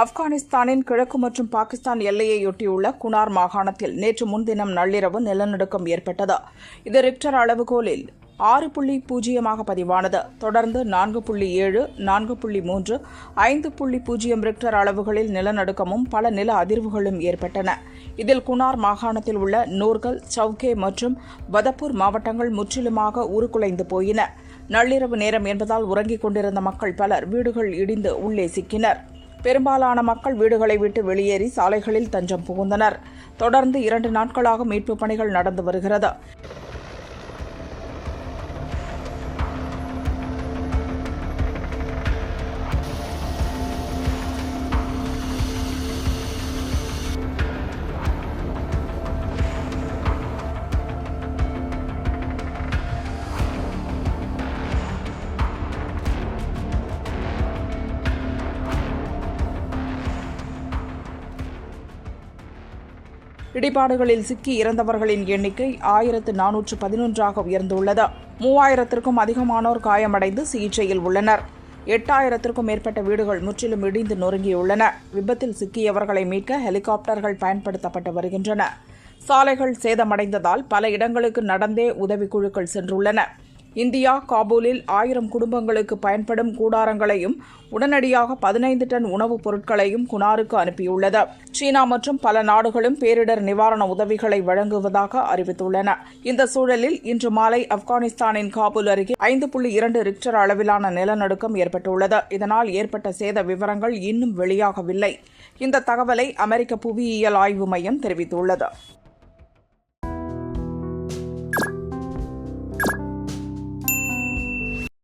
ஆப்கானிஸ்தானின் கிழக்கு மற்றும் பாகிஸ்தான் எல்லையையொட்டியுள்ள குனார் மாகாணத்தில் நேற்று முன்தினம் நள்ளிரவு நிலநடுக்கம் ஏற்பட்டது. இது ரிக்டர் அளவுகோலில் ஆறு புள்ளி பூஜ்ஜியமாக பதிவானது. தொடர்ந்து நான்கு புள்ளி ஏழு நான்கு புள்ளி மூன்று ஐந்து புள்ளி பூஜ்ஜியம் ரிக்டர் அளவுகளில் நிலநடுக்கமும் பல நில அதிர்வுகளும் ஏற்பட்டன. இதில் குனார் மாகாணத்தில் உள்ள நூர்கல் சவுகே மற்றும் பதப்பூர் மாவட்டங்கள் முற்றிலுமாக உருக்குலைந்து போயின. நள்ளிரவு நேரம் என்பதால் உறங்கிக் கொண்டிருந்த மக்கள் பலர் வீடுகள் இடிந்து உள்ளே சிக்கினர். பெரும்பாலான மக்கள் வீடுகளை விட்டு வெளியேறி சாலைகளில் தஞ்சம் புகுந்தனர். தொடர்ந்து இரண்டு நாட்களாக மீட்புப் பணிகள் நடந்து வருகிறது. இடிபாடுகளில் சிக்கி இறந்தவர்களின் எண்ணிக்கை ஆயிரத்து நானூற்று பதினொன்றாக உயர்ந்துள்ளது. மூவாயிரத்திற்கும் அதிகமானோர் காயமடைந்து சிகிச்சையில் உள்ளனர். எட்டாயிரத்திற்கும் மேற்பட்ட வீடுகள் முற்றிலும் இடிந்து நொறுங்கியுள்ளன. விபத்தில் சிக்கியவர்களை மீட்க ஹெலிகாப்டர்கள் பயன்படுத்தப்பட்டு வருகின்றன. சாலைகள் சேதமடைந்ததால் பல இடங்களுக்கு நடந்தே உதவிக்குழுக்கள் சென்றுள்ளன. இந்தியா காபூலில் ஆயிரம் குடும்பங்களுக்கு பயன்படும் கூடாரங்களையும் உடனடியாக பதினைந்து டன் உணவுப் பொருட்களையும் குனாருக்கு அனுப்பியுள்ளது. சீனா மற்றும் பல நாடுகளும் பேரிடர் நிவாரண உதவிகளை வழங்குவதாக அறிவித்துள்ளன. இந்த சூழலில் இன்று மாலை ஆப்கானிஸ்தானின் காபூல் அருகே ஐந்து புள்ளி இரண்டு ரிக்டர் அளவிலான நிலநடுக்கம் ஏற்பட்டுள்ளது. இதனால் ஏற்பட்ட சேத விவரங்கள் இன்னும் வெளியாகவில்லை. இந்த தகவலை அமெரிக்க புவியியல் ஆய்வு மையம் தெரிவித்துள்ளது.